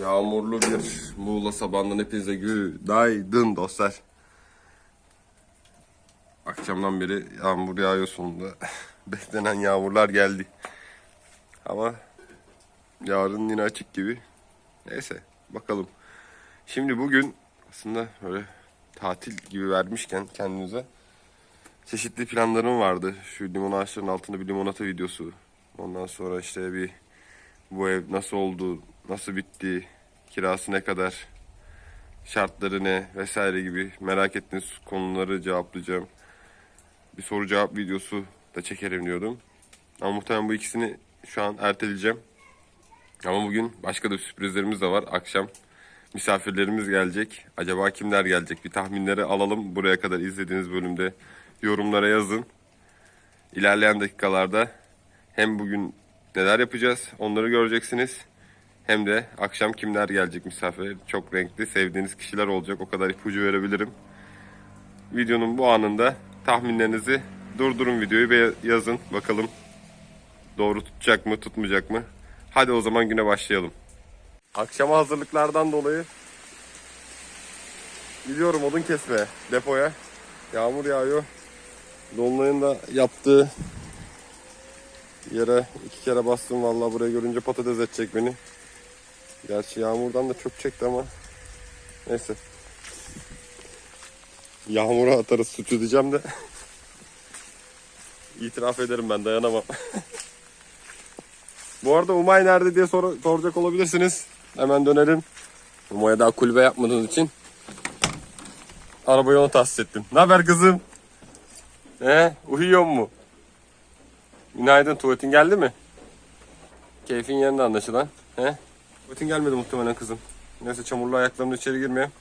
Yağmurlu bir Muğla sabahından hepinize günaydın dostlar. Akşamdan beri yağmur yağıyor sonunda. Beklenen yağmurlar geldi. Ama yarın yine açık gibi. Neyse bakalım. Şimdi bugün aslında böyle tatil gibi vermişken kendinize çeşitli planlarım vardı. Şu limon ağaçlarının altında bir limonata videosu. Ondan sonra işte bir bu ev nasıl oldu, nasıl bitti, kirası ne kadar, şartları ne vesaire gibi merak ettiğiniz konuları cevaplayacağım. Bir soru cevap videosu da çekerim diyordum. Ama muhtemelen bu ikisini şu an erteleyeceğim. Ama bugün başka da sürprizlerimiz de var. Akşam misafirlerimiz gelecek. Acaba kimler gelecek? Bir tahminleri alalım. Buraya kadar izlediğiniz bölümde yorumlara yazın. İlerleyen dakikalarda hem bugün neler yapacağız onları göreceksiniz. Hem de akşam kimler gelecek misafir. Çok renkli sevdiğiniz kişiler olacak. O kadar ipucu verebilirim. Videonun bu anında tahminlerinizi durdurun videoyu ve yazın. Bakalım doğru tutacak mı tutmayacak mı? Hadi o zaman güne başlayalım. Akşama hazırlıklardan dolayı gidiyorum odun kesmeye depoya. Yağmur yağıyor. Dolunay'ın da yaptığı yere iki kere bastım vallahi buraya görünce patates edecek beni. Gerçi yağmurdan da çok çekti ama neyse. Yağmura atarız suçu diyeceğim de. İtiraf ederim ben dayanamam. Bu arada Umay nerede diye sor- soracak olabilirsiniz. Hemen dönelim. Umay'a daha kulübe yapmadığınız için arabayı ona tahsis ettim. Ne haber kızım? He, uyuyor mu? Günaydın, tuvaletin geldi mi? Keyfin yerinde anlaşılan. He? Tuvaletin gelmedi muhtemelen kızım. Neyse çamurlu ayaklarımla içeri girmeyeyim.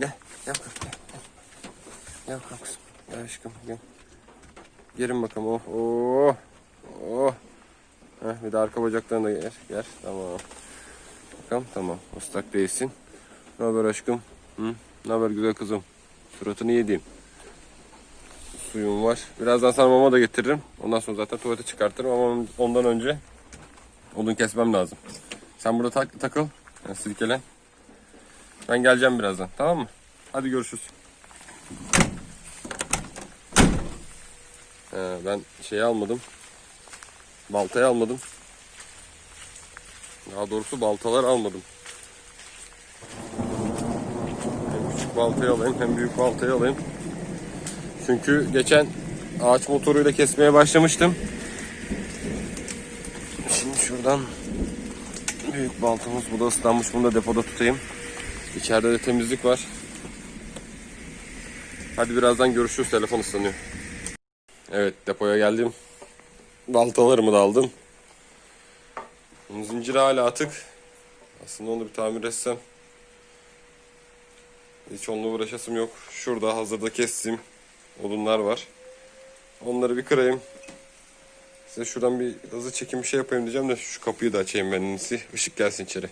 Gel, gel kalk, gel. Gel, kalk kızım. Gel aşkım, gel. Gelin bakalım, oh, oh, oh. Heh, bir de arka bacaklarını da ger, ger. Tamam. Bakalım, tamam. Islak değilsin. Ne haber aşkım? Hı? Ne haber güzel kızım? Suratını yediğim suyum var. Birazdan sana mama da getiririm. Ondan sonra zaten tuvalete çıkartırım ama ondan önce odun kesmem lazım. Sen burada tak- takıl. Yani silkelen. Ben geleceğim birazdan. Tamam mı? Hadi görüşürüz. Ee, ben şeyi almadım. Baltayı almadım. Daha doğrusu baltalar almadım. Hem küçük baltayı alayım hem büyük baltayı alayım. Çünkü geçen ağaç motoruyla kesmeye başlamıştım. Şuradan büyük baltamız bu da ıslanmış bunu da depoda tutayım. İçeride de temizlik var. Hadi birazdan görüşürüz telefon ıslanıyor. Evet depoya geldim. Baltalarımı da aldım. Bunun hala atık. Aslında onu bir tamir etsem. Hiç onunla uğraşasım yok. Şurada hazırda kestim odunlar var. Onları bir kırayım. Size şuradan bir hızlı çekim bir şey yapayım diyeceğim de şu kapıyı da açayım ben en iyisi. Gelsin içeri.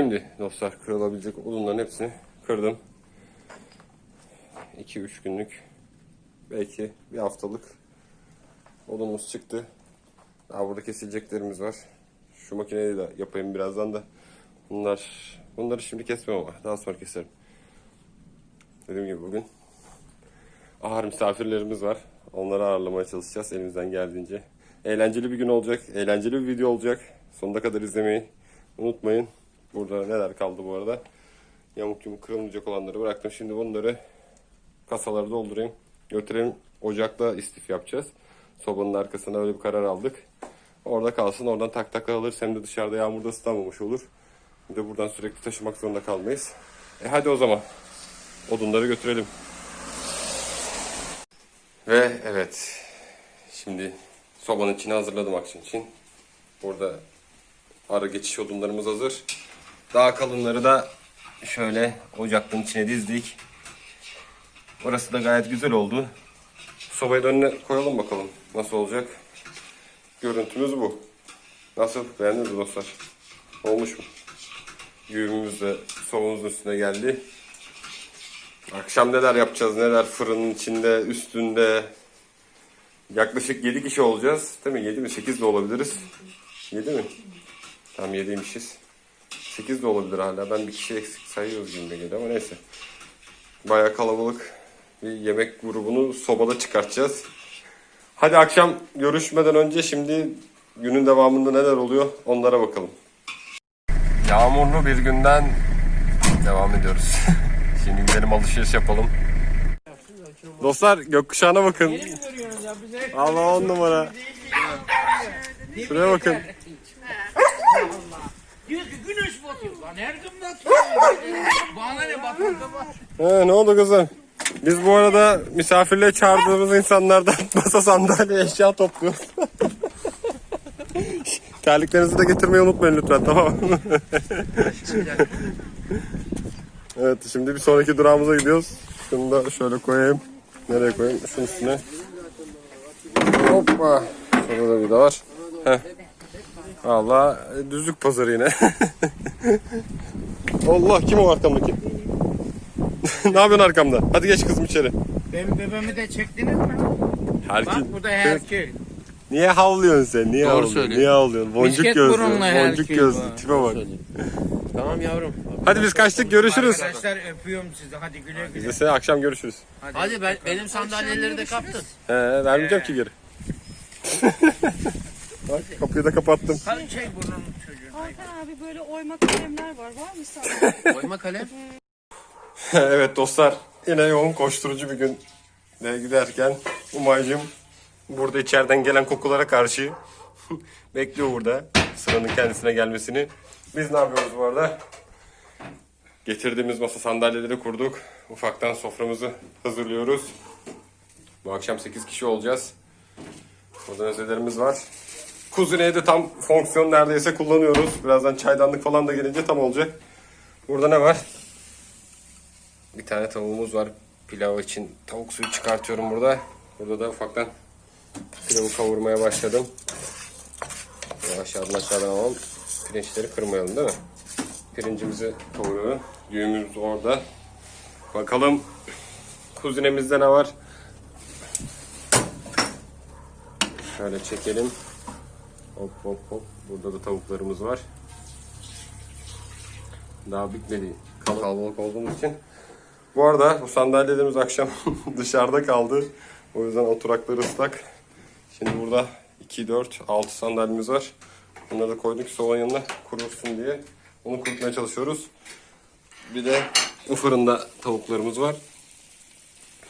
Şimdi dostlar kırılabilecek odunların hepsini kırdım. 2-3 günlük belki bir haftalık odunumuz çıktı. Daha burada kesileceklerimiz var. Şu makineyi de yapayım birazdan da. Bunlar bunları şimdi kesmem ama daha sonra keserim. Dediğim gibi bugün ağır misafirlerimiz var. Onları ağırlamaya çalışacağız elimizden geldiğince. Eğlenceli bir gün olacak. Eğlenceli bir video olacak. Sonuna kadar izlemeyi unutmayın. Burada neler kaldı bu arada. Yamuk yumuk kırılmayacak olanları bıraktım. Şimdi bunları kasaları doldurayım. Götürelim. Ocakta istif yapacağız. Sobanın arkasına öyle bir karar aldık. Orada kalsın. Oradan tak tak alırız. Hem de dışarıda yağmurda ıslanmamış olur. Bir de buradan sürekli taşımak zorunda kalmayız. E hadi o zaman. Odunları götürelim. Ve evet. Şimdi sobanın içine hazırladım akşam için. Burada ara geçiş odunlarımız hazır. Daha kalınları da şöyle ocakların içine dizdik. Burası da gayet güzel oldu. Sobayı da önüne koyalım bakalım nasıl olacak. Görüntümüz bu. Nasıl? Beğendiniz dostlar? Olmuş mu? Güğümümüz de sobamızın üstüne geldi. Akşam neler yapacağız, neler fırının içinde, üstünde. Yaklaşık 7 kişi olacağız. Değil mi? 7 mi? 8 de olabiliriz. 7 mi? Tam 7'ymişiz. 8 de olabilir hala. Ben bir kişi eksik sayıyoruz gibi geliyor ama neyse. Bayağı kalabalık bir yemek grubunu sobada çıkartacağız. Hadi akşam görüşmeden önce şimdi günün devamında neler oluyor onlara bakalım. Yağmurlu bir günden devam ediyoruz. Şimdi gidelim alışveriş yapalım. Dostlar gökkuşağına bakın. Allah on numara. Şuraya bakın. Diyor ki güneş batıyor. Lan her gün batıyor. Bana ne ne oldu kızım? Biz bu arada misafirle çağırdığımız insanlardan masa sandalye eşya topluyoruz. Terliklerinizi de getirmeyi unutmayın lütfen tamam mı? evet şimdi bir sonraki durağımıza gidiyoruz. Şunu da şöyle koyayım. Nereye koyayım? Şunun üstüne. Hoppa. Şurada da bir de var. Heh. Valla e, düzlük pazarı yine. Allah kim o arkamdaki? ne yapıyorsun arkamda? Hadi geç kızım içeri. Benim bebeğimi de çektiniz mi? Herkül. Bak burada Herkül. Niye havlıyorsun sen? Niye Doğru havlıyorsun? söylüyor. Niye havlıyorsun? Boncuk Misket gözlü. Boncuk gözlü. bu. Tipe bak. Tamam yavrum. Hadi biz kaçtık görüşürüz. Arkadaşlar öpüyorum sizi. Hadi güle güle. Biz de akşam görüşürüz. Hadi ben, benim sandalyeleri de kaptın. He, vermeyeceğim ki geri. Bak kapıyı da kapattım. Hadi çek burnunu çocuğun. Hakan abi böyle oyma kalemler var. Var mı sende? Oyma kalem. evet dostlar yine yoğun koşturucu bir gün de giderken Umay'cığım burada içeriden gelen kokulara karşı bekliyor burada sıranın kendisine gelmesini. Biz ne yapıyoruz bu arada? Getirdiğimiz masa sandalyeleri kurduk. Ufaktan soframızı hazırlıyoruz. Bu akşam 8 kişi olacağız. Burada özelerimiz var. Kuzineyi de tam fonksiyon neredeyse kullanıyoruz. Birazdan çaydanlık falan da gelince tam olacak. Burada ne var? Bir tane tavuğumuz var. Pilav için tavuk suyu çıkartıyorum burada. Burada da ufaktan pilavı kavurmaya başladım. Aşağıdan aşağıdan alalım. Pirinçleri kırmayalım değil mi? Pirincimizi kavuruyorum. Düğümümüz orada. Bakalım kuzinemizde ne var? Şöyle çekelim. Hop hop hop. Burada da tavuklarımız var. Daha bitmedi. Kal- Kalabalık olduğumuz için. Bu arada bu sandalyelerimiz akşam dışarıda kaldı. O yüzden oturakları ıslak. Şimdi burada 2, 4, 6 sandalyemiz var. Bunları da koyduk soğan yanına kurursun diye. Onu kurutmaya çalışıyoruz. Bir de bu fırında tavuklarımız var.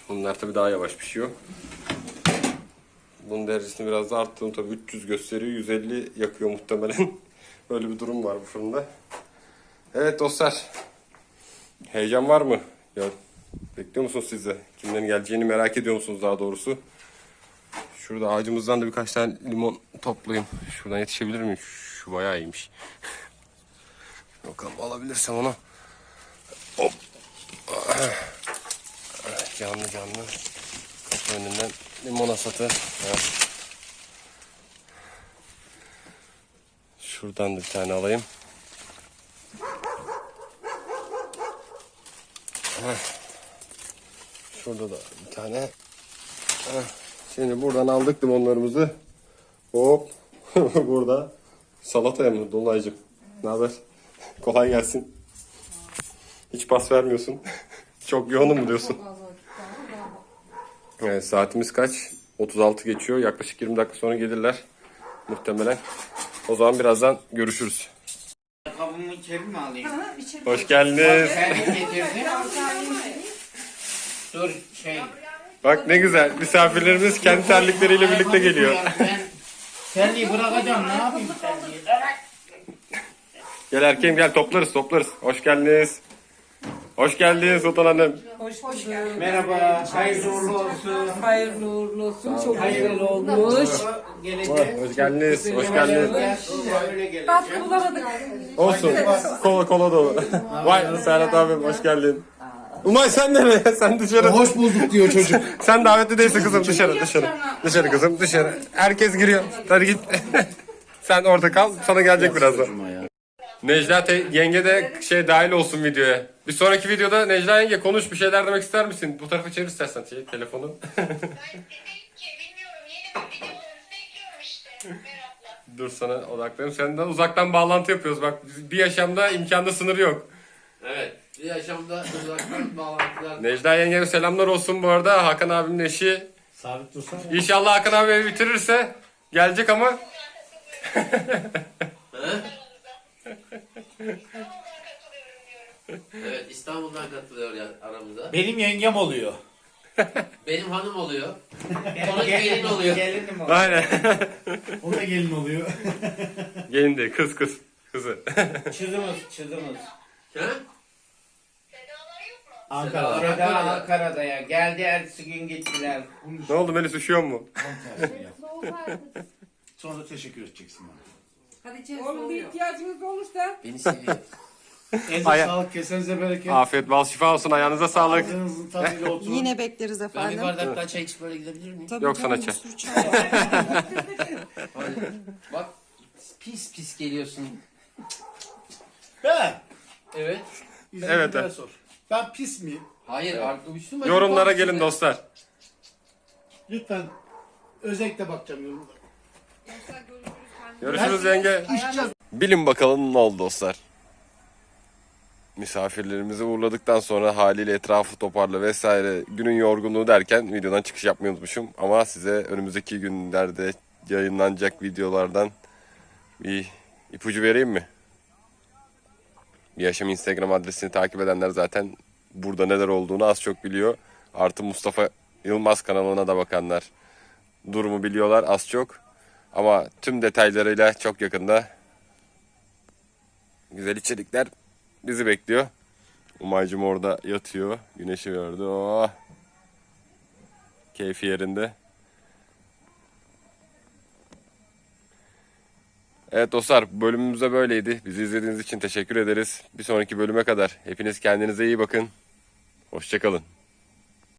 Bunlar tabii daha yavaş pişiyor. Bunun derecesini biraz da arttırdım tabii 300 gösteriyor 150 yakıyor muhtemelen. Böyle bir durum var bu fırında. Evet dostlar. Heyecan var mı? Ya bekliyor musunuz siz de? Kimlerin geleceğini merak ediyor musunuz daha doğrusu? Şurada ağacımızdan da birkaç tane limon toplayayım. Şuradan yetişebilir miyim? Şu bayağı iyiymiş. Bakalım alabilirsem onu. Hop. Canlı canlı. Önünden limon asatı. Evet. Şuradan da bir tane alayım. Şurada da bir tane. Şimdi buradan aldık limonlarımızı. Hop. Burada. Salataya mı Dolaycığım? Ne haber? Kolay gelsin. Hiç pas vermiyorsun. Çok yoğunum mu diyorsun? Evet, saatimiz kaç? 36 geçiyor. Yaklaşık 20 dakika sonra gelirler. Muhtemelen. O zaman birazdan görüşürüz. Kabımı içeri mi alayım? Hoş geldiniz. Sen de getirdin. Dur şey. Bak ne güzel. Misafirlerimiz kendi terlikleriyle birlikte geliyor. Ben terliği bırakacağım ne yapayım terliği? Gel erkeğim gel toplarız toplarız. Hoş geldiniz. Hoş geldiniz Sultan Hanım. Hoş bulduk. Merhaba, hayırlı uğurlu olsun. Hayırlı uğurlu olsun. Çok güzel Hayırlı olmuş. Geleceğim. Hoş geldiniz. Hoş geldiniz. Tatlı bulamadık. Olsun. Kola kola dolu. Vay Serhat abim hoş geldin. Umay sen de mi? Sen dışarı. Hoş bulduk diyor çocuk. Sen davetli değilsin kızım dışarı dışarı. Dışarı kızım dışarı. Herkes giriyor. Hadi git. Sen orada kal. Sana gelecek birazdan. Necla te- yenge de şey dahil olsun videoya. Bir sonraki videoda Necla yenge konuş bir şeyler demek ister misin? Bu tarafa çevir istersen şey, telefonu. Ben dedim ki bilmiyorum yeni bir videolarınızı bekliyorum işte merakla. Dur sana odaklanayım. Senden uzaktan bağlantı yapıyoruz. Bak bir yaşamda imkanda sınır yok. Evet. Bir yaşamda uzaktan bağlantılar. Necla yengeme selamlar olsun bu arada. Hakan abimin eşi. Sabit dursana. İnşallah Hakan abi evi bitirirse gelecek ama Evet İstanbul'dan katılıyor ya aramıza. Benim yengem oluyor. Benim hanım oluyor. Sonra gelin oluyor. Gelinim o. aynen. O da gelin oluyor. Gelin de kız kız. Kızı. Çıdımız, çıdımız. Ha? Sedalar yok mu? Ankara. Seda Ankara'da ya. Geldi ertesi gün gittiler. ne oldu Melis üşüyor mu? Sonra teşekkür edeceksin bana. Hadi içeri Oğlum bir ihtiyacınız olursa. Beni seviyor. Elinize Aya- sağlık, kesenize bereket. Afiyet bal şifa olsun ayağınıza sağlık. Ağzınızın tadıyla oturun. Yine bekleriz Ben bir efendim. bardak daha çay içip böyle gidebilir miyim? Tabii Yok canım, sana bir çay. sürü çay var. Hadi. Bak pis pis geliyorsun. Ben. Evet. Evet, Evet. evet. Sor. Ben pis miyim? Hayır artık üstüme. Yorumlara gelin dostlar. Lütfen özellikle bakacağım yorumlara. Görüşürüz yenge. Bilin bakalım ne oldu dostlar. Misafirlerimizi uğurladıktan sonra haliyle etrafı toparla vesaire günün yorgunluğu derken videodan çıkış yapmayı unutmuşum. Ama size önümüzdeki günlerde yayınlanacak videolardan bir ipucu vereyim mi? Bir Yaşam Instagram adresini takip edenler zaten burada neler olduğunu az çok biliyor. Artı Mustafa Yılmaz kanalına da bakanlar durumu biliyorlar az çok. Ama tüm detaylarıyla çok yakında güzel içerikler bizi bekliyor. Umaycım orada yatıyor. Güneşi gördü. Oh. Keyfi yerinde. Evet dostlar bölümümüz de böyleydi. Bizi izlediğiniz için teşekkür ederiz. Bir sonraki bölüme kadar hepiniz kendinize iyi bakın. Hoşçakalın.